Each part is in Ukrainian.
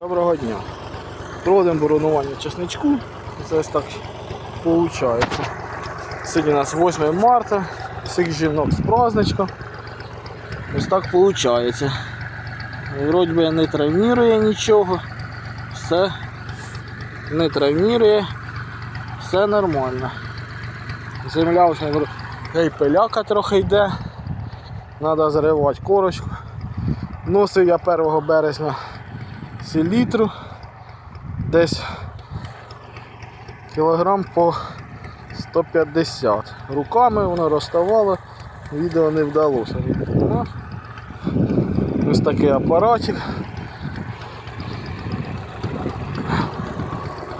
Доброго дня. Проводимо боронування чесничку. Це ось так виходить. Сьогодні у нас 8 марта. Всіх жінок з праздничком. Ось так виходить. Вроді би не травмірує нічого. Все не травмірує. Все нормально. Земля вже гей пиляка трохи йде. Треба заривати корочку. Носив я 1 березня селітру десь кілограм по 150. Руками воно розставало, відео не вдалося. Ось такий апаратик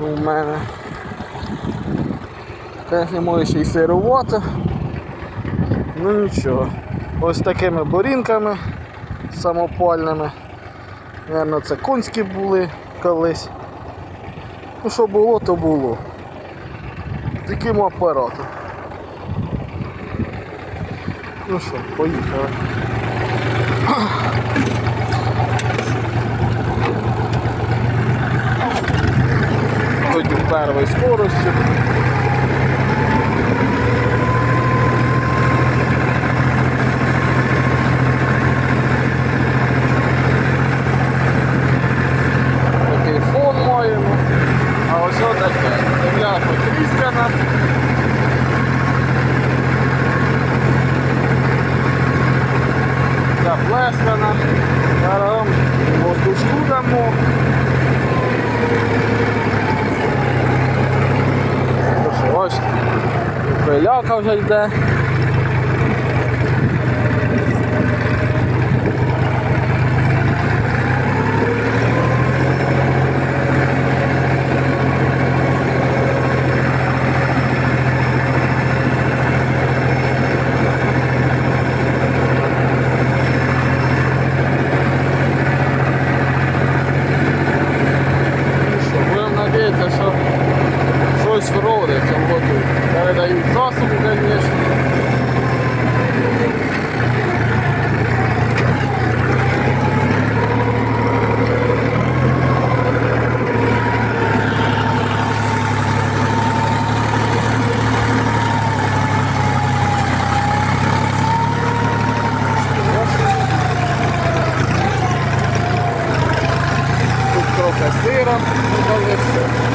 у мене. Звісно, може ще й сирувати. Ну нічого. Ось такими борінками самопальними. Наверно, це конські були колись. Ну що було, то було. Таким апаратом. Ну що, поїхали. Тоді в першій скорості. Такий фон маємо. А ось отаке. Земля потріскана. Заплескана. Зараз воздушку дамо. Ось ось. Пиляка вже йде. tutaj zasługę jeszcze. trochę syra, no